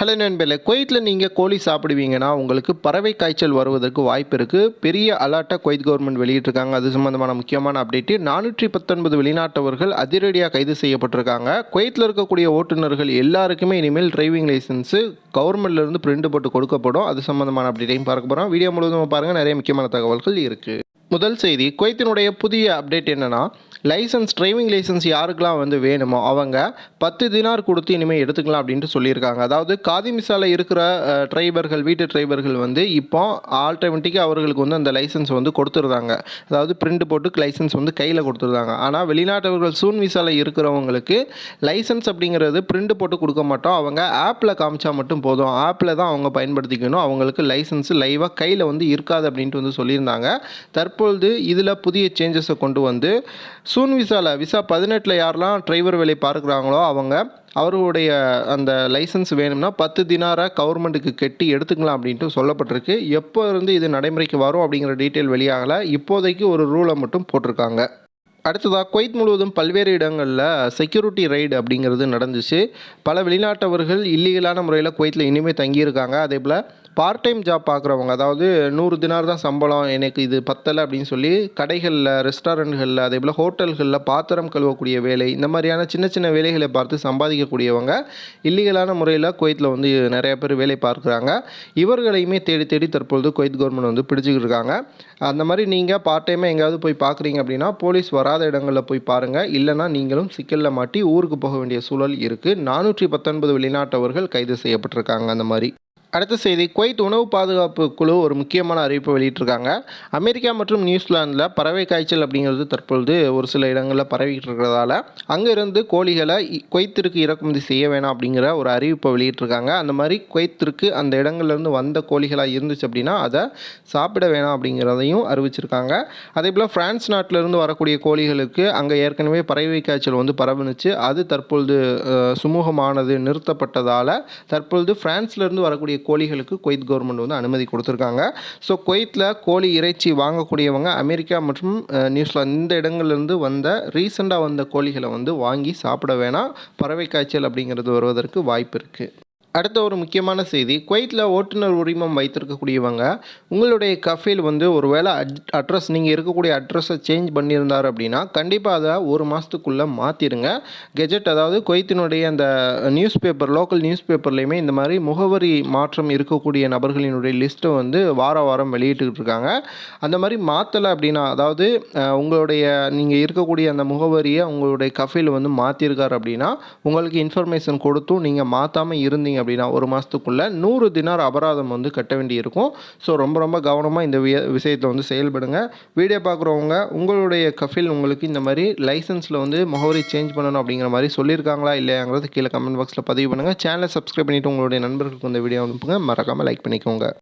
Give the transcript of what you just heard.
Hello நண்பர்களே குவைத்தில் நீங்கள் கோழி சாப்பிடுவீங்கன்னா உங்களுக்கு பறவை காய்ச்சல் வருவதற்கு வாய்ப்பு இருக்குது பெரிய அலர்ட்டை குவைத் கவர்மெண்ட் வெளியிட்டிருக்காங்க. அது சம்பந்தமான முக்கியமான அப்டேட்டு நானூற்றி பத்தொன்பது வெளிநாட்டவர்கள் அதிரடியாக கைது செய்யப்பட்டிருக்காங்க. குவைத்தில் இருக்கக்கூடிய ஓட்டுநர்கள் எல்லாருக்குமே இனிமேல் டிரைவிங் லைசன்ஸு கவர்மெண்ட்லேருந்து பிரிண்ட் போட்டு கொடுக்கப்படும். அது சம்பந்தமான அப்டேட்டையும் பார்க்க போகிறோம் வீடியோ முழுவதும் பாருங்கள் நிறைய முக்கியமான தகவல்கள் இருக்குது முதல் செய்தி குவைத்தினுடைய புதிய அப்டேட் என்னென்னா லைசன்ஸ் டிரைவிங் லைசன்ஸ் யாருக்கெல்லாம் வந்து வேணுமோ அவங்க பத்து தினார் கொடுத்து இனிமேல் எடுத்துக்கலாம் அப்படின்ட்டு சொல்லியிருக்காங்க. அதாவது காதிமிசால இருக்கிற அஹ், டிரைவர்கள் வீட்டு டிரைவர்கள் வந்து இப்போ ஆல்டர்மேட்டிக்காக அவர்களுக்கு வந்து அந்த லைசன்ஸ் வந்து கொடுத்துருந்தாங்க அதாவது பிரிண்ட் போட்டு லைசன்ஸ் வந்து கையில் கொடுத்துருந்தாங்க ஆனால் வெளிநாட்டவர்கள் சூன் விசால இருக்கிறவங்களுக்கு லைசன்ஸ் அப்படிங்கிறது பிரிண்ட் போட்டு கொடுக்க மாட்டோம். அவங்க ஆப்பில் காமிச்சா மட்டும் போதும். ஆப்பில் தான் அவங்க பயன்படுத்திக்கணும். அவங்களுக்கு லைசன்ஸ் லைவாக கையில் வந்து இருக்காது அப்படின்ட்டு வந்து சொல்லியிருந்தாங்க. தற்பொழுது இதில் புதிய சேஞ்சஸை கொண்டு வந்து சூன் விசாவில் விசா பதினெட்டில் யாரெல்லாம் டிரைவர் வேலை பார்க்குறாங்களோ அவங்க அவர்களுடைய அந்த லைசன்ஸ் வேணும்னா பத்து தினாராக கவர்மெண்ட்டுக்கு கட்டி எடுத்துக்கலாம் அப்படின்ட்டு சொல்லப்பட்டிருக்கு. எப்போ இருந்து இது நடைமுறைக்கு வரும் அப்படிங்கிற டீட்டெயில் வெளியாகலை. இப்போதைக்கு ஒரு ரூலை மட்டும் போட்டிருக்காங்க. அடுத்ததாக குவைத் முழுவதும் பல்வேறு இடங்களில் செக்யூரிட்டி ரைடு அப்படிங்கிறது நடந்துச்சு. பல வெளிநாட்டவர்கள் இல்லீகலான முறையில் குவைத்தில் இனிமேல் தங்கியிருக்காங்க. அதே போல் பார்ட் டைம் ஜாப் பார்க்குறவங்க அதாவது நூறு தினார் தான் சம்பளம் எனக்கு இது பத்தலை அப்படின்னு சொல்லி கடைகளில் ரெஸ்டாரண்ட்களில் அதே போல் ஹோட்டல்களில் பாத்திரம் கழுவக்கூடிய வேலை இந்த மாதிரியான சின்ன சின்ன வேலைகளை பார்த்து சம்பாதிக்கக்கூடியவங்க இல்லீகலான முறையில் குவைத்தில் வந்து நிறைய பேர் வேலை பார்க்குறாங்க. இவர்களையுமே தேடி தேடி தற்பொழுது குவைத் கவர்மெண்ட் வந்து பிடிச்சிக்கிட்டு இருக்காங்க. அந்த மாதிரி நீங்கள் பார்ட் டைமாக எங்கேயாவது போய் பார்க்குறீங்க அப்படின்னா போலீஸ் வராத இடங்களில் போய் பாருங்கள் இல்லைனா நீங்களும் சிக்கலில் மாட்டி ஊருக்கு போக வேண்டிய சூழல் இருக்குது நானூற்றி பத்தொன்பது வெளிநாட்டவர்கள் கைது செய்யப்பட்டிருக்காங்க அந்த மாதிரி. அடுத்த செய்தி குவைத் உணவு பாதுகாப்பு குழு ஒரு முக்கியமான அறிவிப்பை வெளியிட்டிருக்காங்க. அமெரிக்கா மற்றும் நியூசிலாந்தில் பறவை காய்ச்சல் அப்படிங்கிறது தற்பொழுது ஒரு சில இடங்களில் பரவிக்கிட்டு இருக்கிறதால அங்கேருந்து கோழிகளை இ- குவைத்திற்கு இறக்குமதி செய்ய வேணாம் அப்படிங்கிற ஒரு அறிவிப்பை வெளியிட்டிருக்காங்க. அந்த மாதிரி குவைத்திற்கு அந்த இடங்கள்லேருந்து வந்த கோழிகளாக இருந்துச்சு அப்படின்னா அதை சாப்பிட வேணாம் அப்படிங்கிறதையும் அறிவிச்சிருக்காங்க. அதே போல் பிரான்ஸ் நாட்டிலிருந்து வரக்கூடிய கோழிகளுக்கு அங்கே ஏற்கனவே பறவை காய்ச்சல் வந்து பரவுனுச்சு. அது தற்பொழுது சுமூகமானது நிறுத்தப்பட்டதால் தற்பொழுது பிரான்ஸ்லேருந்து வரக்கூடிய கோழிகளுக்கு குவைத் கவர்மெண்ட் வந்து அனுமதி கொடுத்துருக்காங்க. ஸோ குவைத்தில் கோழி இறைச்சி வாங்கக்கூடியவங்க அமெரிக்கா மற்றும் நியூசிலாந்து இந்த இடங்கள்லேருந்து வந்த ரீசெண்டாக வந்த கோழிகளை வந்து வாங்கி சாப்பிட வேணாம். பறவை காய்ச்சல் அப்படிங்கிறது வருவதற்கு வாய்ப்பு இருக்குது அடுத்த ஒரு முக்கியமான செய்தி குவைத்தில் ஓட்டுநர் உரிமம் வைத்திருக்கக்கூடியவங்க உங்களுடைய கஃபேல் வந்து ஒருவேளை அட்ரஸ் நீங்கள் இருக்கக்கூடிய அட்ரஸை சேஞ்ச் பண்ணியிருந்தார் அப்படின்னா கண்டிப்பாக அதை ஒரு மாதத்துக்குள்ளே மாற்றிடுங்க கெஜெட் அதாவது குவைத்தினுடைய அந்த நியூஸ் பேப்பர் லோக்கல் நியூஸ் பேப்பர்லேயுமே இந்த மாதிரி முகவரி மாற்றம் இருக்கக்கூடிய நபர்களினுடைய லிஸ்ட்டை வந்து வார வாரம் வெளியிட்டுக்கிட்டு இருக்காங்க அந்த மாதிரி மாற்றலை அப்படின்னா அதாவது உங்களுடைய நீங்கள் இருக்கக்கூடிய அந்த முகவரியை உங்களுடைய கஃபேல் வந்து மாற்றிருக்கார் அப்படின்னா உங்களுக்கு இன்ஃபர்மேஷன் கொடுத்தும் நீங்கள் மாற்றாமல் இருந்தீங்க அப்படின்னா ஒரு மாதத்துக்குள்ளே நூறு தினார் அபராதம் வந்து கட்ட வேண்டியிருக்கும். ஸோ ரொம்ப ரொம்ப கவனமாக இந்த விஷயத்தில் வந்து செயல்படுங்க. வீடியோ பார்க்குறவங்க உங்களுடைய கஃபில் உங்களுக்கு இந்த மாதிரி லைசன்ஸில் வந்து முகவரி சேஞ்ச் பண்ணணும் அப்படிங்கிற மாதிரி சொல்லியிருக்காங்களா இல்லையாங்கிறது கீழே கமெண்ட் பாக்ஸில் பதிவு பண்ணுங்கள் சேனலை சப்ஸ்கிரைப் பண்ணிவிட்டு உங்களுடைய நண்பர்களுக்கு இந்த வீடியோ அனுப்புங்க. மறக்காமல் லைக் பண்ணிக்கோங்க.